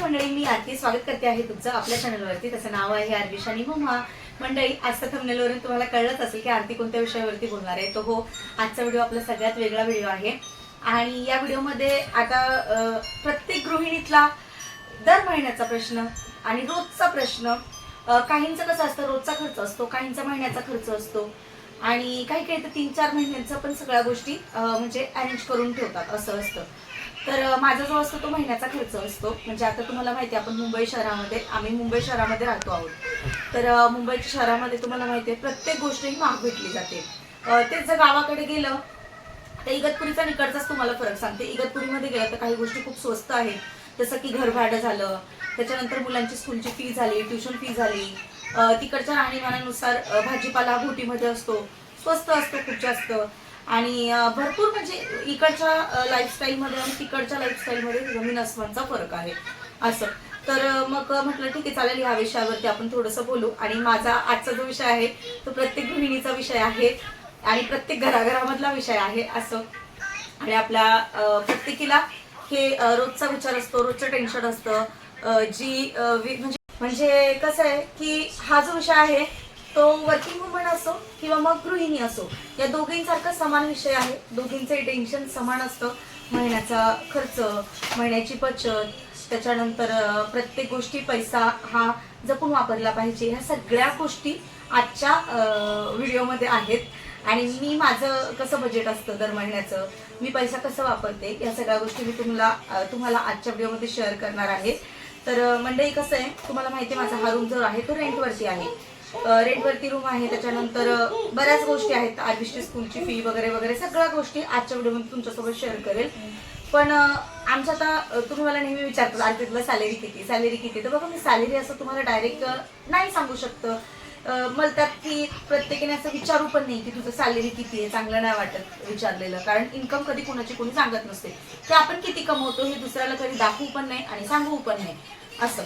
मंडळी मी आरती. स्वागत करते आहे तुमचं आपल्या चॅनलवरती त्याचं नाव आहे आरविश शानी मम्मा मंडळी आजचा थंबनेलवरून तुम्हाला कळलंच असेल की आरती कोणत्या विषयावरती बोलणार आहे. तो हो आजचा व्हिडिओ आपला सगळ्यात वेगळा व्हिडिओ आहे. आणि या व्हिडिओमध्ये आता प्रत्येक गृहिणीतला दर महिन्याचा प्रश्न आणि रोजचा प्रश्न अं, काहींचं कसं असतं रोजचा खर्च असतो काहींचा महिन्याचा खर्च असतो. आणि काही काही तर तीन चार महिन्यांचा पण सगळ्या गोष्टी म्हणजे अरेंज करून ठेवतात असं असतं. तर माझा जो असतो तो महिन्याचा खर्च असतो. म्हणजे आता तुम्हाला माहिती आहे आपण मुंबई शहरामध्ये आम्ही मुंबई शहरामध्ये राहतो आहोत. तर मुंबईच्या शहरामध्ये तुम्हाला माहिती आहे प्रत्येक गोष्ट ही महाग भेटली जाते. तेच जर गावाकडे गेलं तर इगतपुरीचा निकडचाच तुम्हाला फरक सांगते. इगतपुरीमध्ये गेलं तर काही गोष्टी खूप स्वस्त आहेत. जसं की घर भाडं झालं त्याच्यानंतर मुलांची स्कूलची फी झाली ट्युशन फी झाली. तिकडच्या राहणीमानानुसार भाजीपाला घोटीमध्ये असतो. स्वस्त असतो खूप जास्त. आणि भरपूर म्हणजे इकडच्या लाईफस्टाईलमध्ये आणि तिकडच्या लाईफस्टाईलमध्ये जमीन अस्मानचा फरक आहे. असं. तर मग म्हटलं ठीक आहे चालेल ह्या विषयावरती आपण थोडंसं बोलू. आणि माझा आजचा जो विषय आहे तो प्रत्येक गृहिणीचा विषय आहे आणि प्रत्येक घराघरामधला विषय आहे असं. आणि आपल्या प्रत्येकीला हे रोजचा विचार असतो रोजचं टेन्शन असतं जी वि- म्हणजे म्हणजे कसं आहे की हा जो विषय आहे तो वर्किंग वुमन असो किंवा मग गृहिणी असो या दोघींसारखा समान विषय आहे. दोघींचे टेन्शन समान असतं. महिन्याचा खर्च महिन्याची बचत त्याच्यानंतर प्रत्येक गोष्टी पैसा हा जपून वापरला पाहिजे. ह्या सगळ्या गोष्टी आजच्या व्हिडिओमध्ये आहेत. आणि मी माझं कसं बजेट असतं दर महिन्याचं? मी पैसा कसं वापरते? या सगळ्या गोष्टी मी तुम्हाला तुम्हाला आजच्या व्हिडिओमध्ये शेअर करणार आहे. तर अं, मंडळी कसं आहे? तुम्हाला माहिती आहे माझा हा रूम जो आहे तो रेंटवरती आहे. रेंटवरती रूम आहे. त्याच्यानंतर बऱ्याच गोष्टी आहेत. आरबीसी स्कूलची फी वगैरे वगैरे सगळ्या गोष्टी आजच्या व्हिडिओमध्ये तुमच्यासोबत शेअर करेल. पण आमचं आता तुम्ही मला नेहमी विचारता आरतीतलं सॅलरी किती? सॅलरी किती? तर बघा मी सॅलरी असं तुम्हाला डायरेक्ट नाही सांगू शकतं. मला त्यात की प्रत्येकाने असं विचारू पण नाही की तुझं सॅलरी किती आहे. चांगलं नाही वाटत विचारलेलं. कारण इन्कम कधी कोणाची कोणी सांगत नसते. की आपण किती कमवतो हे दुसऱ्याला कधी दाखवू पण नाही आणि सांगू पण नाही असं.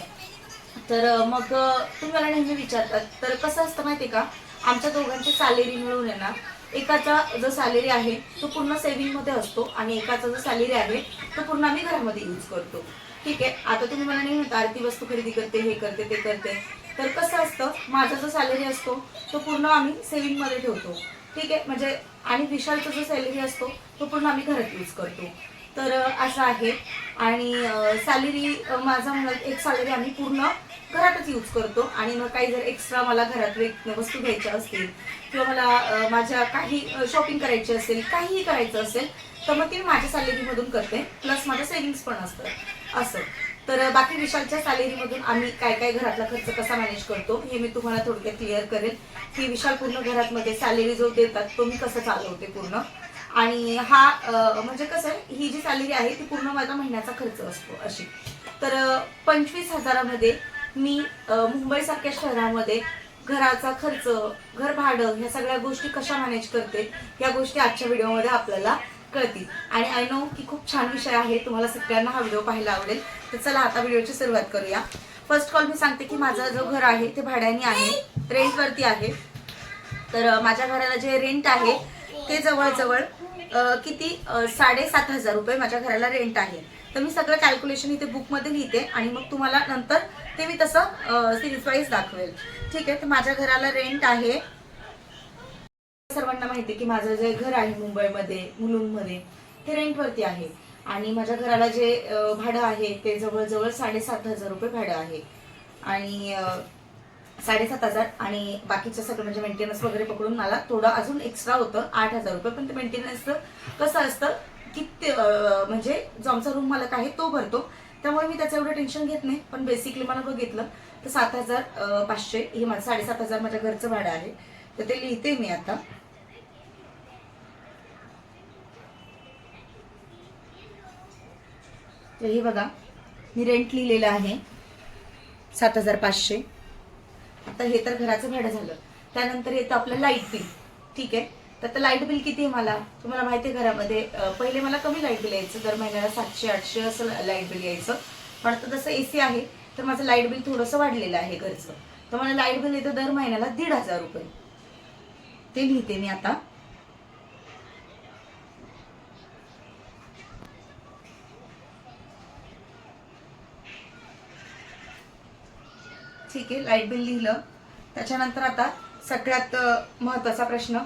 तर मग तुम्ही मला नेहमी विचारतात तर कसं असतं माहिती का? आमच्या दोघांची सॅलरी मिळून येणार एकाचा जो सॅलरी आहे तो पूर्ण सेव्हिंगमध्ये असतो आणि एकाचा जो सॅलरी आहे तो पूर्ण आम्ही घरामध्ये यूज करतो. ठीक आहे? आता तुम्ही मला नाही म्हणता आरती वस्तू खरेदी करते हे करते ते करते. तर कसं असतं माझा जो सॅलरी असतो तो पूर्ण आम्ही सेव्हिंगमध्ये ठेवतो. ठीक आहे? म्हणजे आणि विशालचा जो सॅलरी असतो तो पूर्ण आम्ही घरात यूज करतो. तर असं आहे. आणि सॅलरी माझा म्हणत एक सॅलरी आम्ही पूर्ण घरातच यूज करतो. आणि मग काही जर एक्स्ट्रा मला घरात वस्तू घ्यायच्या असतील किंवा मला माझ्या काही शॉपिंग करायची असेल काहीही करायचं असेल तर मग ती मी माझ्या सॅलरीमधून करते. प्लस माझं सेव्हिंग्स पण असतं. असं. तर बाकी विशालच्या सॅलरीमधून आम्ही काय काय घरातला खर्च कसा मॅनेज करतो हे मी तुम्हाला थोडक्यात क्लिअर करेल की विशाल पूर्ण घरात मध्ये सॅलरी जो देतात तो मी कसं चालवते पूर्ण. आणि हा म्हणजे कसं आहे ही जी सॅलरी आहे ती पूर्ण माझा महिन्याचा खर्च असतो अशी. तर पंचवीस हजारामध्ये मी मुंबईसारख्या शहरामध्ये घराचा खर्च घर भाडं ह्या सगळ्या गोष्टी कशा मॅनेज करते या गोष्टी आजच्या व्हिडिओमध्ये आपल्याला कळतील. आणि आय नो की खूप छान विषय आहे तुम्हाला सगळ्यांना हा व्हिडिओ पाहायला आवडेल. तर चला आता व्हिडिओची सुरुवात करूया. फर्स्ट कॉल मी सांगते की माझा जो घर आहे ते भाड्याने आहे रेंटवरती आहे. तर माझ्या घराला जे रेंट आहे ते जवळजवळ किती? साडेसात हजार रुपये माझ्या घराला रेंट आहे. तर मी सगळं कॅल्क्युलेशन इथे बुकमध्ये लिहिते आणि मग तुम्हाला नंतर ते मी तसं सिरीज वाईज दाखवेल. ठीक आहे? तर माझ्या घराला रेंट आहे. सर्वांना माहिती आहे की माझं जे घर आहे मुंबईमध्ये मुलुंडमध्ये ते रेंटवरती आहे. आणि माझ्या घराला जे भाडं आहे ते जवळजवळ साडेसात हजार रुपये भाडं आहे. आणि साडेसात हजार आणि बाकीचं सगळं म्हणजे मेंटेनन्स वगैरे पकडून मला थोडं अजून एक्स्ट्रा होतं आठ हजार रुपये. पण ते मेंटेनन्सचं कसं असतं की ते म्हणजे जो आमचा रूम मालक आहे तो भरतो. त्यामुळे मी त्याचं एवढं टेन्शन घेत नाही. पण बेसिकली मला बघितलं तर सात हजार पाचशे हे माझं साडेसात हजार माझ्या घरचं भाडं आहे. तर ते लिहिते मी आता. तर हे बघा मी रेंट लिहिलेलं आहे सात हजार पाचशे. आता हे तर घराचं भाडं झालं. त्यानंतर येतं आपलं लाइट बिल ठीक आहे? तर आता लाइट बिल किती आहे मला? तुम्हाला माहिती आहे घरामध्ये पहिले मला कमी लाइट बिल यायचं. दर महिन्याला सातशे आठशे असं लाइट बिल यायचं. पण आता जसं ए सी आहे तर माझं लाइट बिल थोडंसं वाढलेलं आहे घरचं. तर मला लाइट बिल येतं दर महिन्याला दीड हजार रुपये. ते लिहिते मी आता. ठीक आहे लाइट बिल लिहिलं. त्याच्यानंतर आता सगळ्यात महत्त्वाचा महत्त्वाचा प्रश्न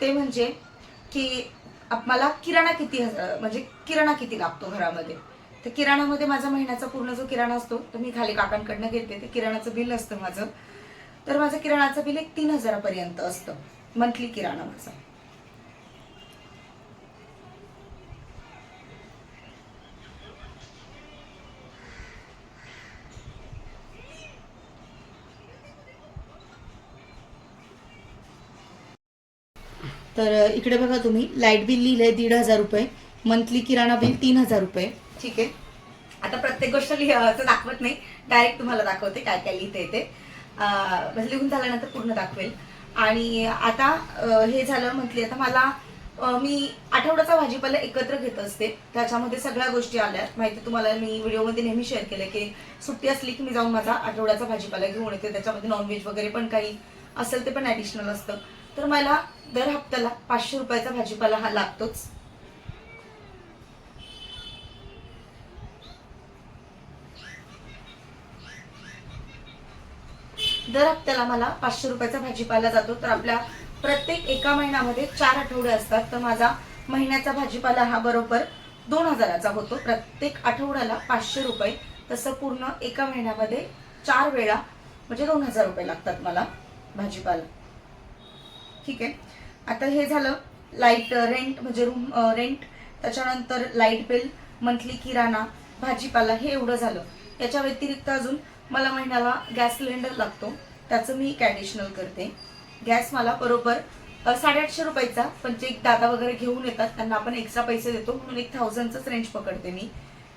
ते म्हणजे की मला किराणा किती म्हणजे किराणा किती लागतो घरामध्ये? तर किराणामध्ये माझा महिन्याचा पूर्ण जो किराणा असतो तो मी खाली काकांकडनं घेते ते किराणाचं बिल असतं माझं. तर माझं किराणाचं बिल एक तीन हजारापर्यंत असतं मंथली किराणा माझा. तर इकडे बघा तुम्ही. लाइट बिल लिहिलंय दीड हजार रुपये. मंथली किराणा बिल तीन हजार रुपये. ठीक आहे? आता प्रत्येक गोष्ट लिहायचं दाखवत नाही. डायरेक्ट तुम्हाला दाखवते काय काय लिहिते ते. म्हणजे लिहून झाल्यानंतर पूर्ण दाखवेल. आणि आता हे झालं म्हटली आता मला मी आठवड्याचा भाजीपाला एकत्र घेत असते. त्याच्यामध्ये सगळ्या गोष्टी आल्या. माहिती तुम्हाला मी व्हिडिओमध्ये नेहमी शेअर केलं की सुट्टी असली की मी जाऊन माझा आठवड्याचा भाजीपाला घेऊन येते. त्याच्यामध्ये नॉनव्हेज वगैरे पण काही असेल ते पण ॲडिशनल असतं. तर मला दर हप्त्याला पाचशे रुपयाचा भाजीपाला हा लागतोच. दर हप्त्याला मला पाचशे रुपयाचा भाजीपाला जातो. तर आपल्या प्रत्येक एका महिन्यामध्ये चार आठवडे असतात. तर माझा महिन्याचा भाजीपाला हा बरोबर दोन हजाराचा होतो. प्रत्येक आठवड्याला पाचशे रुपये. तसं पूर्ण एका महिन्यामध्ये चार वेळा म्हणजे दोन हजार रुपये लागतात मला भाजीपाला. ठीक आहे. आता हे झालं लाइट रेंट म्हणजे रूम रेंट त्याच्यानंतर लाइट बिल मंथली किराणा भाजीपाला हे एवढं झालं. याच्या व्यतिरिक्त अजून मला महिन्याला गॅस सिलेंडर लागतो त्याचं मी एक ॲडिशनल करते. गॅस मला बरोबर साडेआठशे रुपयाचा पण जे दादा वगैरे घेऊन येतात त्यांना आपण एक्स्ट्रा पैसे देतो म्हणून एक थाउजंडचंच रेंज पकडते मी.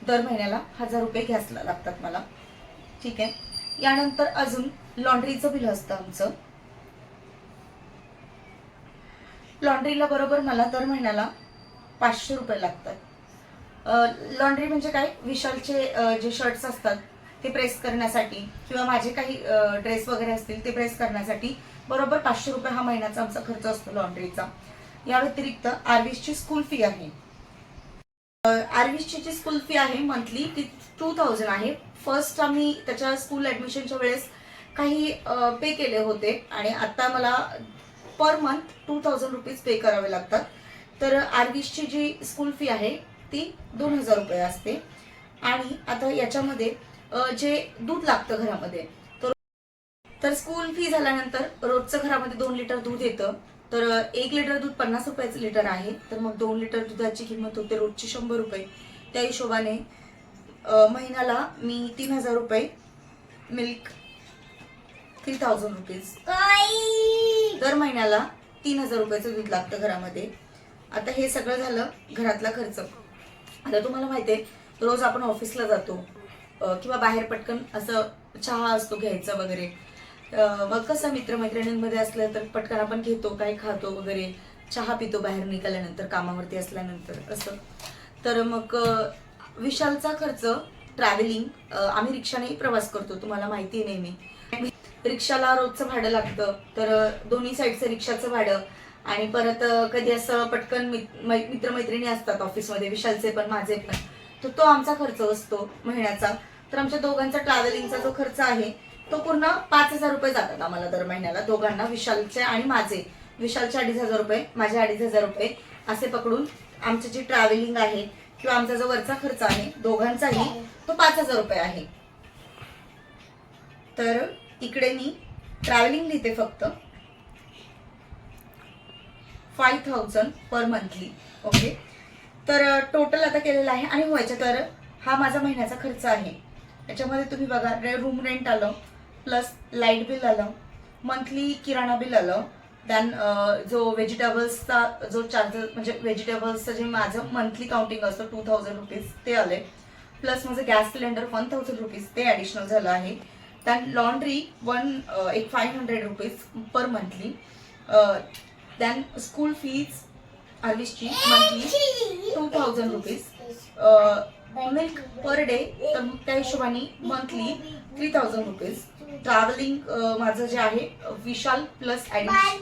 दर महिन्याला हजार रुपये गॅसला लागतात मला. ठीक आहे. यानंतर अजून लॉन्ड्रीचं बिल असतं आमचं. लॉन्ड्रीला बरोबर मला दर महिन्याला पाचशे रुपये लागतात. लॉन्ड्री म्हणजे काय? विशालचे जे शर्ट्स असतात ते प्रेस करण्यासाठी किंवा माझे काही ड्रेस वगैरे असतील ते प्रेस करण्यासाठी बरोबर पाचशे रुपये हा महिन्याचा आमचा खर्च असतो लॉन्ड्रीचा. या व्यतिरिक्त आरवीसची स्कूल फी आहे. आरवीसची जी स्कूल फी आहे मंथली ती टू थाउजंड आहे. फर्स्ट आम्ही त्याच्या स्कूल ऍडमिशनच्या वेळेस काही पे केले होते आणि आता मला per month two thousand rupees pay करावे लागतात. तर आर्विसची जी स्कूल फी आहे ती दोन हजार रुपये असते. आणि आता याच्यामध्ये जे दूध लागतं घरामध्ये तर तर स्कूल फी झाल्यानंतर रोजचं घरामध्ये दोन लिटर दूध येतं. तर एक लिटर दूध पन्नास रुपयाचं लिटर आहे. तर मग दोन लिटर दुधाची किंमत होते रोजची शंभर रुपये. त्या हिशोबाने महिन्याला मी तीन हजार रुपये मिल्क थ्री थाउजंड रुपीज दर महिन्याला तीन हजार रुपयाचं दूध लागतं घरामध्ये. आता हे सगळं झालं घरातला खर्च. आता तुम्हाला माहिती आहे रोज आपण ऑफिसला जातो किंवा बाहेर पटकन असं चहा असतो घ्यायचा वगैरे. मग कसं मित्रमैत्रिणींमध्ये असलं तर पटकन आपण घेतो काय खातो वगैरे. चहा पितो बाहेर निघाल्यानंतर कामावरती असल्यानंतर असं. तर मग विशालचा खर्च ट्रॅव्हलिंग आम्ही रिक्षानेही प्रवास करतो तुम्हाला माहिती आहे नेहमी. रिक्षाला रोजचं भाडं लागतं. तर दोन्ही साईडचं रिक्षाचं भाडं. आणि परत कधी असं पटकन मित्रमैत्रिणी असतात ऑफिसमध्ये विशालचे पण माझे पण. तर तो आमचा खर्च असतो महिन्याचा. तर आमच्या दोघांचा ट्रॅव्हलिंगचा जो खर्च आहे तो पूर्ण पाच हजार रुपये जातात आम्हाला दर महिन्याला. दोघांना विशालचे आणि माझे. विशालचे अडीच हजार रुपये माझे अडीच हजार रुपये असे पकडून आमची जी ट्रॅव्हलिंग आहे किंवा आमचा जो वरचा खर्च आहे दोघांचाही तो पाच हजार रुपये आहे. तर इकडे मी ट्रॅव्हलिंग लिहिते फक्त. Five thousand per monthly okay तर टोटल आता केलेलं आहे. आणि व्हायचं तर हा माझा महिन्याचा खर्च आहे. याच्यामध्ये तुम्ही बघा रूम रेंट आलं प्लस लाइट बिल आलं मंथली किराणा बिल आलं दॅन जो व्हेजिटेबल्सचा जो चार्जेस म्हणजे व्हेजिटेबल्सचं जे माझं मंथली काउंटिंग असतं टू थाउजंड रुपीज ते आले प्लस माझं gas cylinder one thousand rupees ते ॲडिशनल झालं आहे. दॅन लॉन्ड्री वन एक five hundred rupees per monthly then school fees आर्विसची monthly two thousand rupees milk per day तर त्या हिशोबाने monthly three thousand rupees travelling माझं जे आहे Vishal plus addition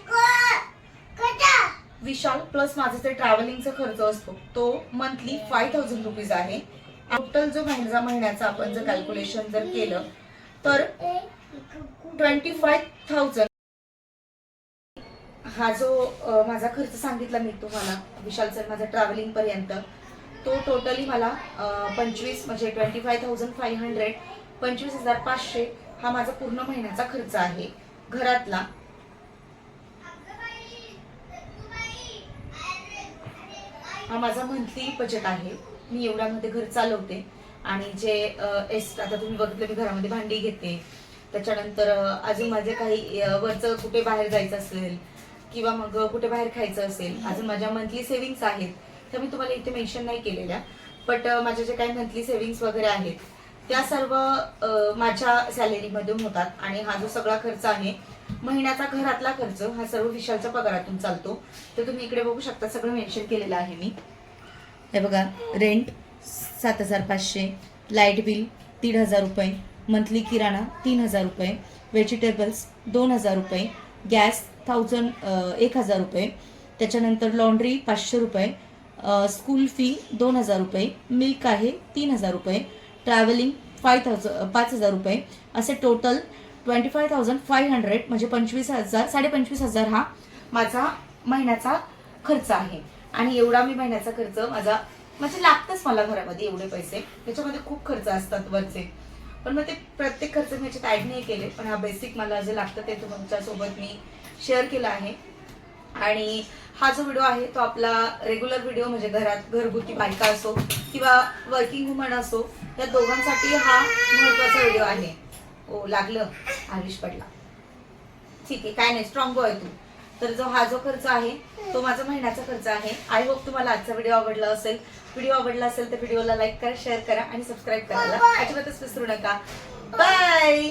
Vishal plus माझं जे ट्रॅव्हलिंगचा खर्च असतो तो मंथली फाय थाउजंड रुपीज आहे. टोटल जो महिन्याचा आपण जर कॅल्क्युलेशन जर केलं तर ट्वेंटी फाय थाउजंड हा जो माझा खर्च सांगितला मी तुम्हाला विशाल सर माझा ट्रॅव्हलिंग पर्यंत तो टोटली मला पंचवीस म्हणजे twenty five thousand five hundred पंचवीस हजार पाचशे हा माझा पूर्ण महिन्याचा खर्च आहे घरातला. हा माझा मंथली बजेट आहे. मी एवढ्यामध्ये घर चालवते. आणि जे एस आता तुम्ही बघितलं मी घरामध्ये भांडी घेते. त्याच्यानंतर अजून माझे काही वरचं कुठे बाहेर जायचं असेल किंवा मग कुठे बाहेर खायचं असेल अजून माझ्या मंथली सेव्हिंग्स आहेत. त्या मी तुम्हाला इथे मेन्शन नाही केलेल्या. बट माझ्या जे काही मंथली सेव्हिंग्स वगैरे आहेत त्या सर्व माझ्या सॅलरीमधून होतात. आणि हा जो सगळा खर्च आहे महिन्याचा घरातला खर्च हा सर्व विशालच्या पगारातून चालतो. तर तुम्ही इकडे बघू शकता सगळं मेन्शन केलेलं आहे मी. हे बघा रेंट सात हजार पाचशे. लाइट बिल दीड हजार रुपये. मंथली किराणा तीन हजार रुपये. व्हेजिटेबल्स दोन हजार रुपये. गॅस थाउजंड एक हजार रुपये. त्याच्यानंतर लॉन्ड्री पाचशे रुपये. स्कूल फी दोन हजार रुपये. मिल्क आहे तीन हजार रुपये. ट्रॅव्हलिंग फाय थाउजंड पाच हजार रुपये. असे total twenty five thousand five hundred म्हणजे पंचवीस हजार साडेपंचवीस हजार हा माझा महिन्याचा खर्च आहे. आणि एवढा मी महिन्याचा खर्च माझा म्हणजे लागतच मला घरामध्ये एवढे पैसे. त्याच्यामध्ये खूप खर्च असतात वरचे. पण मग ते प्रत्येक खर्च मी याच्यात ॲड नाही केले. पण हा बेसिक मला जे लागतं ते तुमच्यासोबत मी शेअर केला आहे. आणि हा जो व्हिडिओ आहे तो आपला रेग्युलर व्हिडिओ म्हणजे घरात घरगुती बायका असो किंवा वर्किंग वुमन असो या दोघांसाठी हा महत्त्वाचा व्हिडिओ आहे. ओ लागलं आयुष पडला. ठीक आहे काय नाही स्ट्रॉंग बॉय तू. तर जो हा जो खर्च आहे तो माझा महिन्याचा खर्च आहे. आय होप तुम्हाला आजचा व्हिडिओ आवडला असेल. व्हिडिओ आवडला असेल तर व्हिडिओला लाईक करा शेअर करा आणि सबस्क्राईब करायला अजिबातच विसरू नका. बाय!